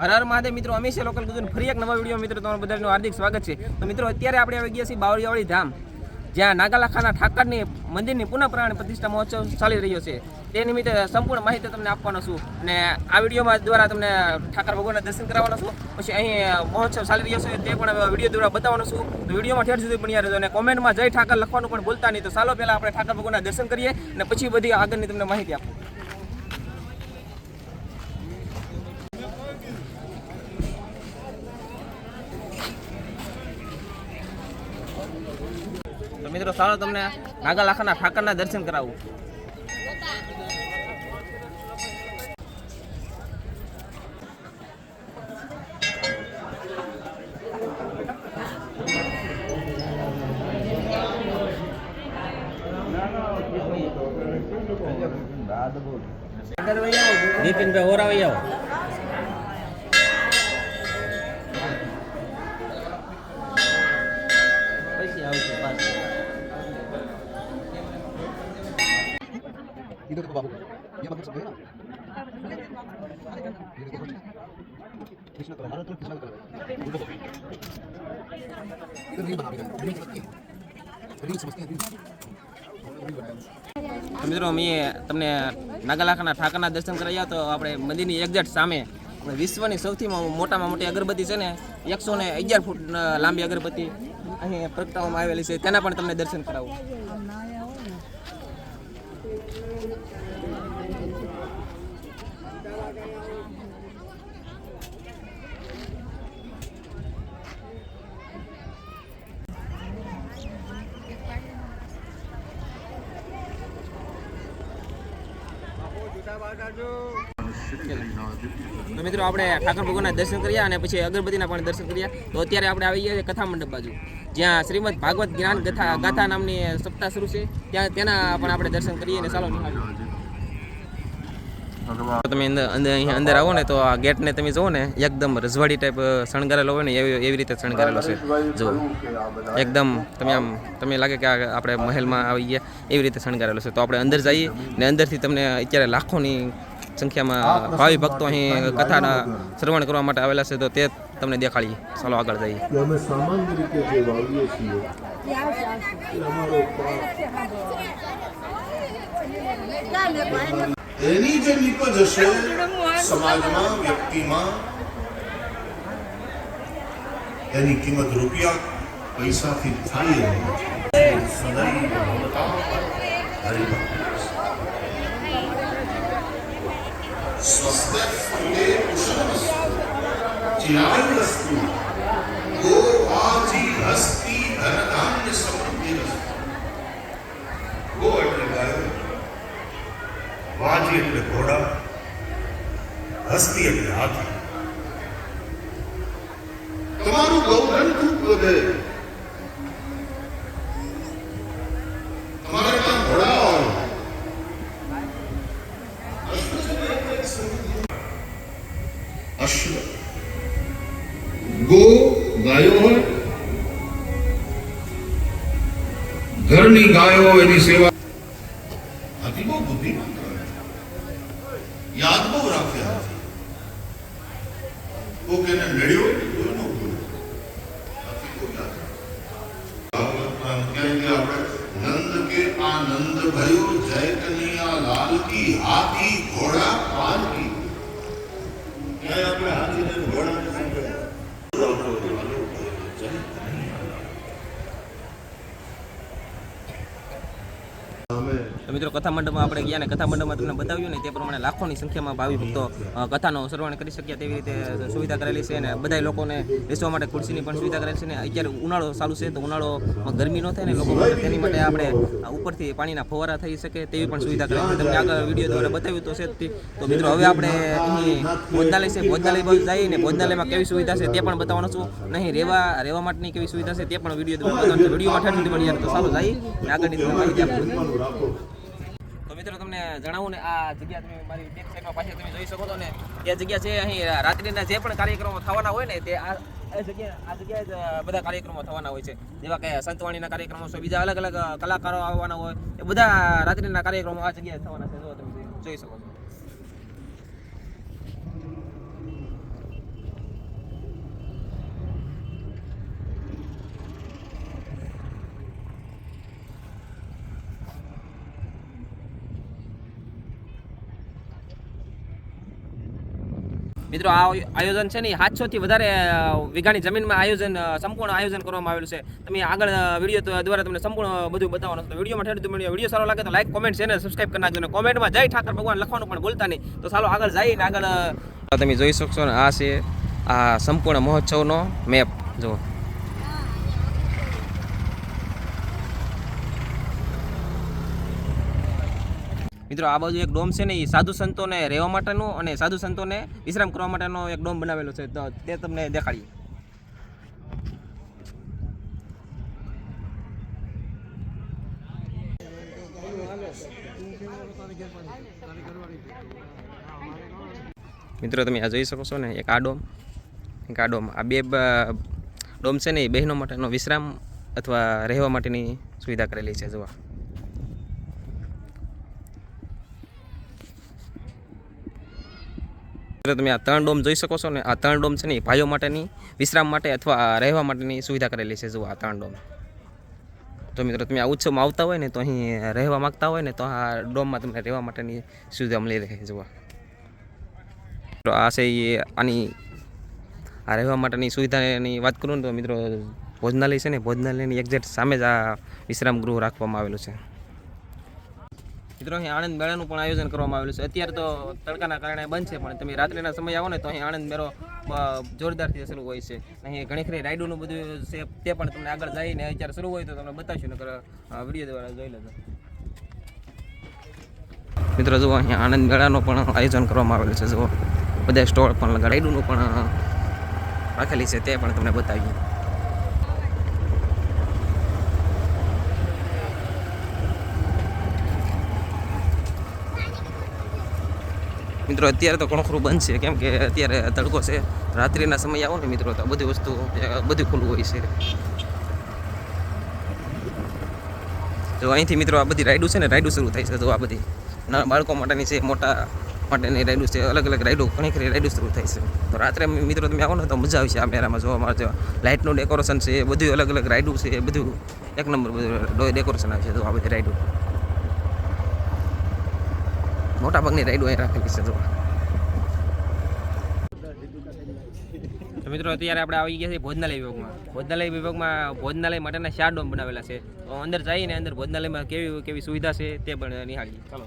હર હર મહાદેવ મિત્રો હંમેશા લોકલ ગુજરાત ફરી એક નવા વીડિયો મિત્રો તમારું બધાનું હાર્દિક સ્વાગત છે. તો મિત્રો, અત્યારે આપણે આવી ગયા છીએ બાવળિયાવાળી ધામ, જ્યાં નાગાલાખાના ઠાકરની મંદિરની પુનઃ પ્રાણ પ્રતિષ્ઠા મહોત્સવ ચાલી રહ્યો છે. તે નિમિત્તે સંપૂર્ણ માહિતી તમને આપવાનો છું અને આ વિડીયોમાં દ્વારા તમને ઠાકર ભગવાનના દર્શન કરાવવાનો છું. પછી અહીં મહોત્સવ ચાલી રહ્યો છે, તે પણ વીડિયો દ્વારા બતાવવાનો છું. તો વિડીયોમાં ઠેર સુધી બન્યા રહેજો અને કોમેન્ટમાં જય ઠાકર લખવાનું પણ ભૂલતા નહીં. તો ચાલો પહેલાં આપણે ઠાકર ભગવાનના દર્શન કરીએ અને પછી બધી આગળની તમને માહિતી આપો. મિત્રો ચાલો તમને નાગાલાખાના ઠાકરના દર્શન કરાવું. નીતિનભાઈ ઓરાવી આવો इधर देखो बाबू ये पकड़ सकते हैं ना ये देखो कृष्ण कलर हमारा तो कृष्ण कलर उल्टा देखो इधर रील बना रहे हैं रील समझते हैं रील रील बनाया તો મિત્રો અમે તમને નાગાલાખાના ઠાકરના દર્શન કરાવ્યા તો આપણે મંદિરની એક્ઝેક્ટ સામે આપણે વિશ્વની સૌથી મો- મોટામાં મોટી અગરબત્તી છે ને એકસો ને અગિયાર ફૂટ અ, લાંબી અગરબત્તી અહીં પ્રગટાવવામાં આવેલી છે તેના પણ તમને દર્શન કરાવું તો મિત્રો, આપણે ઠાકર ભગવાનના દર્શન કર્યા અને પછી અગરબત્તીના પણ દર્શન કર્યા તો અત્યારે આપણે આવી ગયા કથા મંડપ બાજુ, જ્યાં શ્રીમદ ભાગવત જ્ઞાન કથા ગાથા નામની સપ્તાહ શરૂ છે ત્યાં તેના પણ આપણે દર્શન કરીએ અને ચાલો નિહાળીએ. તો તમે અંદર અંદર અહીંયા અંદર આવો ને તો આ ગેટને તમે જુઓ ને, એકદમ રજવાડી ટાઈપ શણગારેલો હોય ને, એવી એવી રીતે શણગારેલો છે. જો એકદમ તમે આમ તમે લાગે કે આપણે મહેલમાં આવી ગયા, એવી રીતે શણગારેલો છે. તો આપણે અંદર જઈએ ને અંદરથી તમને અત્યારે લાખોની સંખ્યામાં ભાવિ ભક્તો અહીં કથાના શ્રવણ કરવા માટે આવેલા છે, તો તે તમને દેખાડીએ. ચાલો આગળ જઈએ. અમે સામાન્ય રીતે જે વાવીએ છીએ અમારો એની જે નીપજ હશે સમાજમાં વ્યક્તિમાં એની કિંમત રૂપિયા પૈસાથી થાય જ નહીં. સદૈવ ભવતા હરિભક્તિ. સ્વસ્તઃ સ્તુતે કુશલમસ્તુ. ચિરાયુરસ્તુ. ગો આજી હસ્તી ધનધાન્ય સમૃદ્ધિરસ્તુ. ગો એટલે ગાયો વાજી એટલે ઘોડા, હસ્તી એટલે હાથી. તમારું ગૌધન ખૂબ વધે. તમારે ઘોડા અશ્વ. ગો ગાયો ઘરની ગાયો એની સેવા હાથી બહુ બુદ્ધિમાન કહેવાય. યાદ બહુ રાખે હાથી કોક એને નડ્યો હોય ને કોઈ ન ભૂલે. હાથી બહુ યાદ રાખે. ભાગવતમાં ક્યાંય કે આપણે નંદ કે આનંદ ભયો જય કનૈયા લાલ કી હાથી ઘોડા પાલ મિત્રો કથા મંડપમાં આપણે ગયા ને કથા મંડપમાં તમને બતાવ્યું ને તે પ્રમાણે લાખોની સંખ્યામાં ભાવિ ભક્તો કથાનો શ્રવણ કરી શક્યા તેવી રીતે સુવિધા કરેલી છે અને બધા લોકોને બેસવા માટે ખુરશીની પણ સુવિધા કરેલી છે ને અત્યારે ઉનાળો ચાલુ છે તો ઉનાળોમાં ગરમી ન થાય ને લોકો માટે, તેની માટે આપણે ઉપરથી પાણીના ફવારા થઈ શકે તેવી પણ સુવિધા કરેલી છે. તમને આગળ વીડિયો દ્વારા બતાવ્યું તો છે તો. મિત્રો હવે આપણે અહીં ભોજનાલય છે, ભોજનાલય બાજુ જઈએ ને ભોજનાલયમાં કેવી સુવિધા છે તે પણ બતાવવાનું છું. નહીં રહેવા રહેવા માટેની કેવી સુવિધા છે તે પણ વીડિયો દ્વારા બતાવવાનું છે. વિડીયોમાં તો ચાલો જઈએ આગળની માહિતી આપું મિત્રો, તમને જણાવું ને આ જગ્યા તમે મારી બેક સાઈડમાં પાછળ તમે જોઈ શકો છો ને, એ જગ્યા છે અહીં રાત્રિના જે પણ કાર્યક્રમો થવાના હોય ને, તે આ આ જગ્યા, આ જગ્યાએ જ બધા કાર્યક્રમો થવાના હોય છે. જેવા કે સંતવાણીના કાર્યક્રમો છે, બીજા અલગ અલગ કલાકારો આવવાના હોય, એ બધા રાત્રિના કાર્યક્રમો આ જગ્યાએ થવાના છે, જો તમે જોઈ શકો છો. મિત્રો, આ આયોજન છે ને સાતસોથી વધારે વીઘાની જમીનમાં આયોજન સંપૂર્ણ આયોજન કરવામાં આવેલું છે. તમે આગળ વીડિયો દ્વારા તમને સંપૂર્ણ બધું બતાવવાનું તો વિડીયોમાં ઠેર તમને વીડિયો સારો લાગે તો લાઈક કોમેન્ટ ચેનલ સબસ્ક્રાઈબ કરી નાખજો. અને કોમેન્ટમાં જય ઠાકર ભગવાન લખવાનું પણ ભૂલતા નહીં. તો ચાલો આગળ જઈને આગળ તમે જોઈ શકશો ને આ છે આ સંપૂર્ણ મહોત્સવનો મેપ જુઓ. મિત્રો, આ બાજુ એક ડોમ છે ને એ સાધુ સંતોને રહેવા માટેનો અને સાધુ સંતોને વિશ્રામ કરવા માટેનો એક ડોમ બનાવેલો છે. તો તે તમને દેખાડીએ. મિત્રો, તમે આ જોઈ શકો છો ને, એક આ ડોમ. એક આ ડોમ. આ બે ડોમ છે ને એ બહેનો માટેનો વિશ્રામ અથવા રહેવા માટેની સુવિધા કરેલી છે, જોવા. તમે આ ત્રણ ડોમ જોઈ શકો છો ને, આ ત્રણ ડોમ છે ને ભાઈઓ માટેની, વિશ્રામ માટે અથવા રહેવા માટેની સુવિધા કરેલી છે. જુઓ આ ત્રણ ડોમ. તો મિત્રો, તમે આ ઉત્સવમાં આવતા હોય ને, તો અહીં રહેવા માંગતા હોય ને, તો આ ડોમમાં તમને રહેવા માટેની સુવિધા મળી રહે જુઓ. તો આ છે એ આની, આ રહેવા માટેની સુવિધાની વાત કરું ને, તો મિત્રો, ભોજનાલય છે ને, ભોજનાલયની એક્ઝેક્ટ સામે જ આ વિશ્રામ ગૃહ રાખવામાં આવેલું છે. મિત્રો, અહીં આણંદ મેળાનું પણ આયોજન કરવામાં આવેલું છે. અત્યારે તો તડકાના કારણે બંધ છે, પણ તમે રાત્રિના સમય આવો ને તો અહીં આણંદ મેળો જોરદારથી શરૂ હોય છે. અહીં ઘણી ખરી રાઇડોનું બધું છે, તે પણ તમને આગળ જઈને અત્યારે શરૂ હોય તો તમને બતાવશું, નકર વીડિયો દ્વારા જોઈ લેજો. મિત્રો, જુઓ, અહીં આણંદ મેળાનું પણ આયોજન કરવામાં આવેલું છે. જુઓ, બધા સ્ટોલ પણ રાઇડોનું પણ રાખેલી છે, તે પણ તમને બતાવીએ. મિત્રો, અત્યારે તો ઘણું ખરું બંધ છે. કેમ કે અત્યારે તડકો છે. રાત્રિના સમય આવો ને મિત્રો, તો બધી વસ્તુ બધું ખુલ્લું હોય છે. તો અહીંથી મિત્રો, આ બધી રાઈડો છે ને રાઈડો શરૂ થાય છે. તો આ બધી નાના બાળકો માટેની છે, મોટા માટેની રાઈડો છે, અલગ અલગ રાઈડો ઘણી ખરી રાઈડો શરૂ થાય છે. તો રાત્રે મિત્રો, તમે આવો ને, તો મજા આવશે આ મેળામાં જોવા મળે લાઇટનું ડેકોરેશન છે બધું અલગ અલગ રાઈડો છે એ બધું એક નંબર બધું ડેકોરેશન આવે છે, તો આ બધી રાઈડો મોટા ભાગની રાઈડો અહીં રાખેલી છે જો. તો મિત્રો અત્યારે આપણે આવી ગયા છે ભોજનાલય વિભાગમાં. ભોજનાલય વિભાગમાં ભોજનાલય માટેના ચાર ડોમ બનાવેલા છે. અંદર જઈને અંદર ભોજનાલયમાં કેવી કેવી સુવિધા છે તે પણ નિહાળીએ. ચાલો.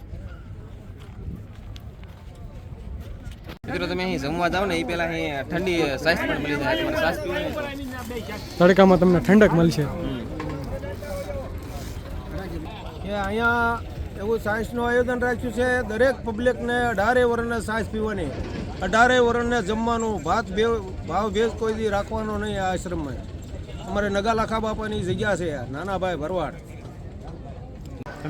મિત્રો તમે અહીં જમવા જાઓ ને એ પહેલાં અહીં ઠંડી સાસ પણ મળી જાય. તમારે સાસ પીવી તડકામાં તમને ઠંડક મળશે. અહીંયા એવું સાયન્સનું આયોજન રાખ્યું છે. દરેક પબ્લિકને અઢારે વર્ષને સાયન્સ પીવાની, અઢારે વર્ષને જમવાનું, ભાત ભે ભાવ ભેજ કોઈ દી રાખવાનો નહીં આ આશ્રમમાં. અમારે નગાલાખા બાપાની જગ્યા છે નાના ભાઈ ભરવાડ.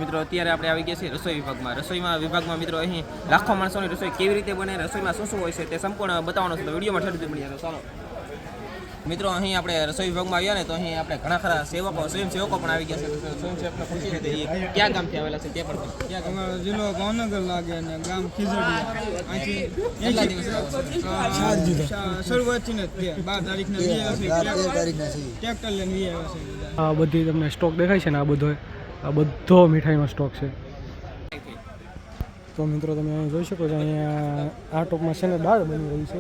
મિત્રો, અત્યારે આપણે આવી ગયા છીએ રસોઈ વિભાગમાં. રસોઈમાં, વિભાગમાં મિત્રો અહીં લાખો માણસોની રસોઈ કેવી રીતે બને, રસોઈમાં શું શું હોય છે તે સંપૂર્ણ બતાવવાનો છે. વિડીયોમાં ઠેર મળી ચાલો. મિત્રો અહીં આપણે રસોઈ વિભાગમાં આવ્યા ને તો અહીં આપણે ઘણા ખરા સેવકો સ્વયંસેવકો પણ આવી ગયા છે. સ્વયંસેવકને પૂછી હતી એ ક્યાં ગામથી આવેલા છે તે પણ ક્યાં? અમારો જિલ્લો ભાવનગર લાગે અને ગામ ખીજડી શરૂઆતથી ને બાર તારીખને ટ્રેક્ટર લઈને આવ્યા છે આ બધી તમને સ્ટોક દેખાય છે ને આ બધો આ બધો મીઠાઈનો સ્ટોક છે. તો મિત્રો તમે અહીં જોઈ શકો છો અહીંયા આ ટોપમાં છે ને દાળ બની રહી છે.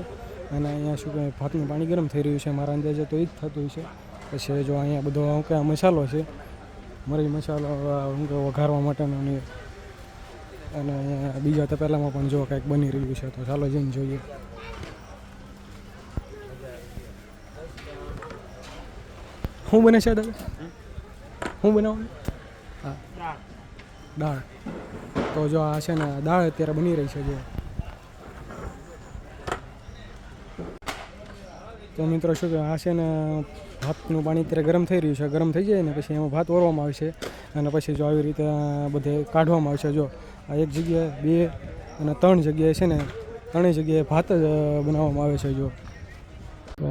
અને અહીંયા શું કહે ભાતનું પાણી ગરમ થઈ રહ્યું છે. મારા અંદાજે તો એ જ થતું હોય છે પછી જો અહીંયા બધો શું કે મસાલો છે મરી મસાલો શું કે વઘારવા માટેનો ને અને અહીંયા બીજા તપેલામાં પણ જો કંઈક બની રહ્યું છે તો ચાલો જઈને જોઈએ. શું બને છે દાદા? શું બનાવવાનું હા. દાળ. તો જો આ છે ને દાળ અત્યારે બની રહી છે જો. તો મિત્રો શું કે આ છે ને ભાતનું પાણી અત્યારે ગરમ થઈ રહ્યું છે. ગરમ થઈ જાય ને પછી એમાં ભાત ઓરવામાં આવે છે અને પછી જો આવી રીતે બધે કાઢવામાં આવશે. જો આ એક જગ્યાએ બે અને ત્રણ જગ્યાએ છે ને ત્રણેય જગ્યાએ ભાત જ બનાવવામાં આવે છે જો. તો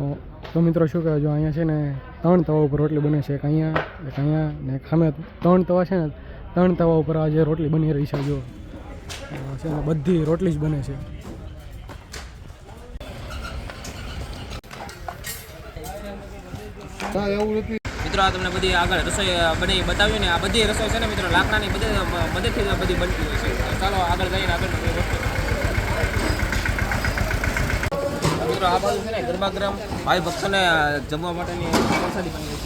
તો મિત્રો શું કહેવાય જો અહીંયા છે ને ત્રણ તવા ઉપર રોટલી બને છે. એક અહીંયા એક અહીંયા ને સામે ત્રણ તવા છે ને ત્રણ તવા ઉપર આ જે રોટલી બની રહી છે જો. છે ને બધી રોટલી જ બને છે. મિત્રો, આ તમને બધી આગળ રસોઈ બની બતાવ્યું ને આ બધી રસોઈ છે ને મિત્રો, લાકડાની બધે મદદથી બધી બનતી હોય છે. ચાલો આગળ જઈને આગળ મિત્રો, આ બાજુ છે ને ગરમા ગરમ ભાઈ ભક્તોને જમવા માટેની પ્રસાદી બની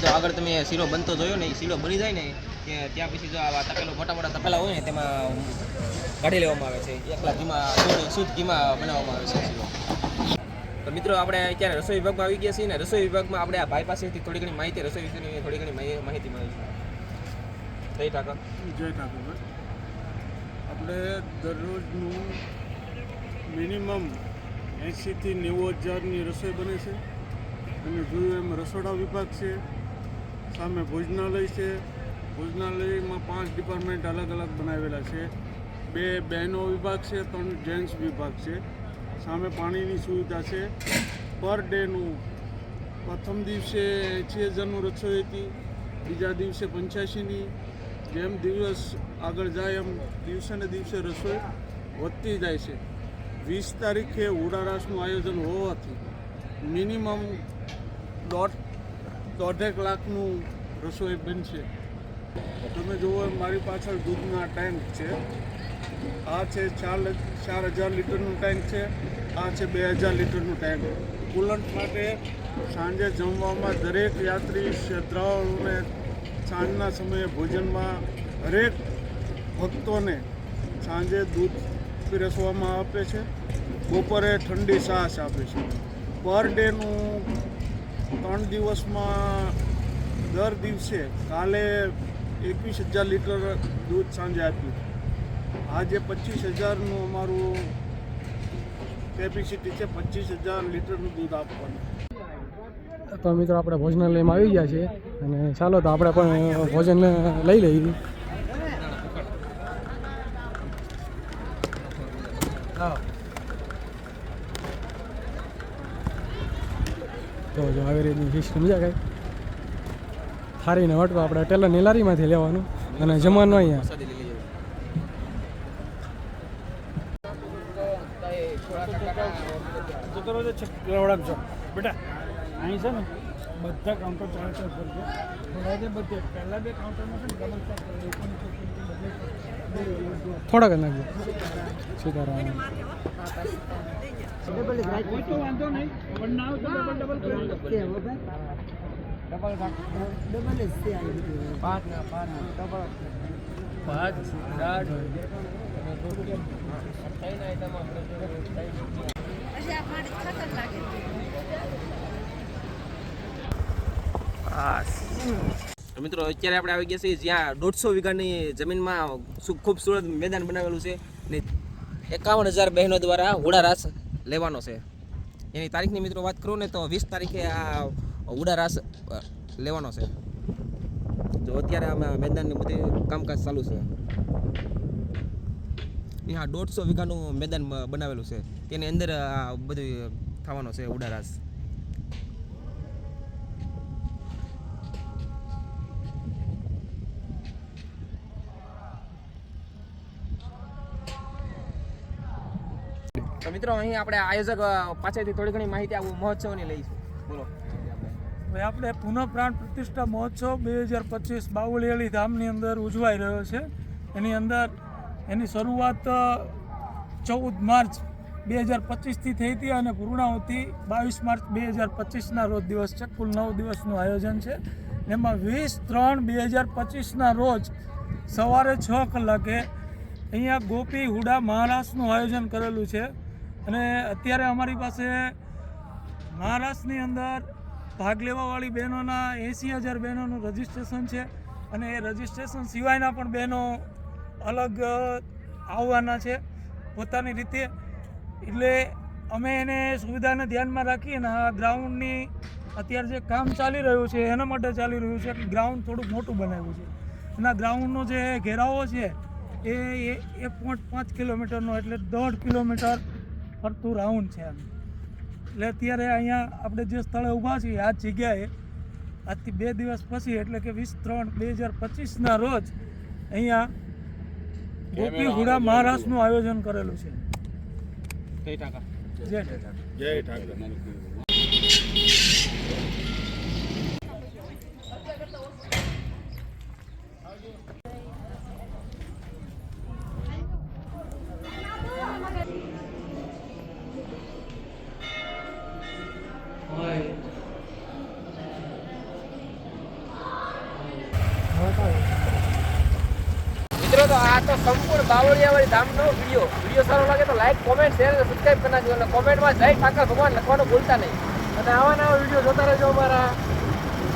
છે આગળ તમે શીરો બનતો જોયો ને, એ શીરો બની જાય ને, કે ત્યાં પછી જો આવા તપેલો, મોટા મોટા તપેલા હોય ને, તેમાં કાઢી લેવામાં આવે છે. એકલા ઘીમાં શુદ્ધ ઘીમાં બનાવવામાં આવે છે તો મિત્રો આપણે અત્યારે રસોઈ વિભાગમાં આવી ગયા છીએ ને રસોઈ વિભાગમાં આપણે આ ભાઈ પાસેથી થોડી ઘણી માહિતી રસોઈ વિશેની થોડી ઘણી માહિતી મળી છે. જય ઠાકર. જય ઠાકર આપણે દરરોજનું મિનિમમ એંશીથી નેવું હજારની રસોઈ બને છે. અને જોયું એમ રસોડા વિભાગ છે સામે ભોજનાલય છે ભોજનાલયમાં પાંચ ડિપાર્ટમેન્ટ અલગ અલગ બનાવેલા છે. બે બહેનો વિભાગ છે, ત્રણ જેન્ટ્સ વિભાગ છે. સામે પાણીની સુવિધા છે. પર ડેનું પ્રથમ દિવસે એંશી હજારનું રસોઈ હતી બીજા દિવસે પંચ્યાસીની. જેમ દિવસ આગળ જાય, એમ દિવસે ને દિવસે રસોઈ વધતી જાય છે. વીસ તારીખે ઉડારાસનું આયોજન હોવાથી મિનિમમ દોઢ, દોઢેક લાખનું રસોઈ બનશે. તમે જુઓ, મારી પાછળ દૂધના ટેન્ક છે. આ છે ચાર ચાર હજાર લીટરનું ટેન્ક છે. આ છે બે હજાર લીટરનું ટેન્ક. કુલન્ટ માટે સાંજે જમવામાં દરેક યાત્રી શ્રદ્ધાળુઓને સાંજના સમયે ભોજનમાં હરેક ભક્તોને સાંજે દૂધ પીરસવામાં આપે છે. બપોરે ઠંડી સાસ આપે છે. પર ડેનું ત્રણ દિવસમાં દર દિવસે કાલે એકવીસ હજાર લીટર દૂધ સાંજે આપ્યું આજે પચીસ હજારનું અમારું કેપેસિટી છે, પચીસ હજાર લીટરનું દૂધ આપવાનું. તો મિત્રો, આપણે ભોજનાલયમાં આવી ગયા છીએ અને ચાલો તો આપણે પણ ભોજન લઈ લઈએ. તો જો આવી રીતની સિસ્ટમ છે કાંઈ? થારીને વટવા આપણે ટેલરની લારીમાંથી લેવાનું અને જમવાનું અહીંયા. પ્રસાદી છો બેટા અહીં છે ને બધા કાઉન્ટર ચાર ચાર પર છે. બધા જે બધે. પહેલા બે કાઉન્ટરમાં છે ને ડબલ થોડાક જ નાખજો. સીતારામ. કોઈ તો વાંધો નહીં. પણ ના ડબલ ડબલ કરી દો. પછી આ પાણી ખતરનાક છે. તો મિત્રો, અત્યારે આપણે આવી ગયા છીએ જ્યાં દોઢસો વીઘાની જમીનમાં ખૂબસૂરત મેદાન બનાવેલું છે ને એકાવન હજાર બહેનો દ્વારા હુડા રાસ લેવાનો છે. એની તારીખની મિત્રો વાત કરું ને તો વીસ તારીખે આ હુડા રાસ લેવાનો છે. જો અત્યારે આમાં મેદાનની બધી કામકાજ ચાલુ છે. અહીંયા દોઢસો વીઘાનું મેદાન બનાવેલું છે. તેની અંદર આ બધું થવાનો છે, ઉડારાસ. તો મિત્રો, અહીં આપણે આયોજક પાસેથી થોડી ઘણી માહિતી આ મહોત્સવની લઈશું. બોલો. હવે આપણે પુનઃ પ્રાણ પ્રતિષ્ઠા મહોત્સવ બે હજાર પચીસ બાવળિયાળી ધામની અંદર ઉજવાઈ રહ્યો છે. એની અંદર એની શરૂઆત ચૌદ માર્ચ બે હજાર પચીસથી થઈ હતી અને પૂર્ણાહુતિ બાવીસ માર્ચ બે હજાર પચીસના રોજ દિવસ છે. કુલ નવ દિવસનું આયોજન છે. એમાં વીસ ત્રણ બે હજાર પચીસના રોજ સવારે છ કલાકે અહીંયા ગોપી હુડા મહારાષ્ટ્રનું આયોજન કરેલું છે. અને અત્યારે અમારી પાસે મહારાષ્ટ્રની અંદર ભાગ લેવાવાળી બહેનોના એંસી હજાર બહેનોનું રજિસ્ટ્રેશન છે. અને એ રજિસ્ટ્રેશન સિવાયના પણ બહેનો અલગ આવવાના છે પોતાની રીતે. એટલે અમે એને સુવિધાને ધ્યાનમાં રાખીને આ ગ્રાઉન્ડની અત્યારે જે કામ ચાલી રહ્યું છે, એના માટે ચાલી રહ્યું છે કે ગ્રાઉન્ડ થોડુંક મોટું બનાવ્યું છે. એના ગ્રાઉન્ડનો જે ઘેરાવો છે, એ એક પોઈન્ટ પાંચ કિલોમીટરનો એટલે દોઢ કિલોમીટર ફરતું રાઉન્ડ છે એમ એટલે અત્યારે અહીંયા આપણે જે સ્થળે ઊભા છીએ, આ જગ્યાએ, આજથી બે દિવસ પછી એટલે કે વીસ ત્રણ બે હજાર પચીસના રોજ અહીંયા ગોપી હુડા મહારાષ્ટ્રનું આયોજન કરેલું છે. જય ઠાકર. જય ઠાકર. જય ઠાકર. તો આ તો સંપૂર્ણ બાવળિયાવાળી ધામનો વીડિયો વીડિયો સારો લાગે તો લાઈક કોમેન્ટ શેર અને સબસ્ક્રાઈબ કરી નાખજો. અને કોમેન્ટમાં જય ઠાકર, ભગવાન લખવાનું ભૂલતા નહીં. અને આવા નવા વીડિયો જોતા રહેજો અમારા.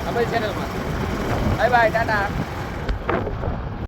અમારી ચેનલમાં બાય બાય ટાટા.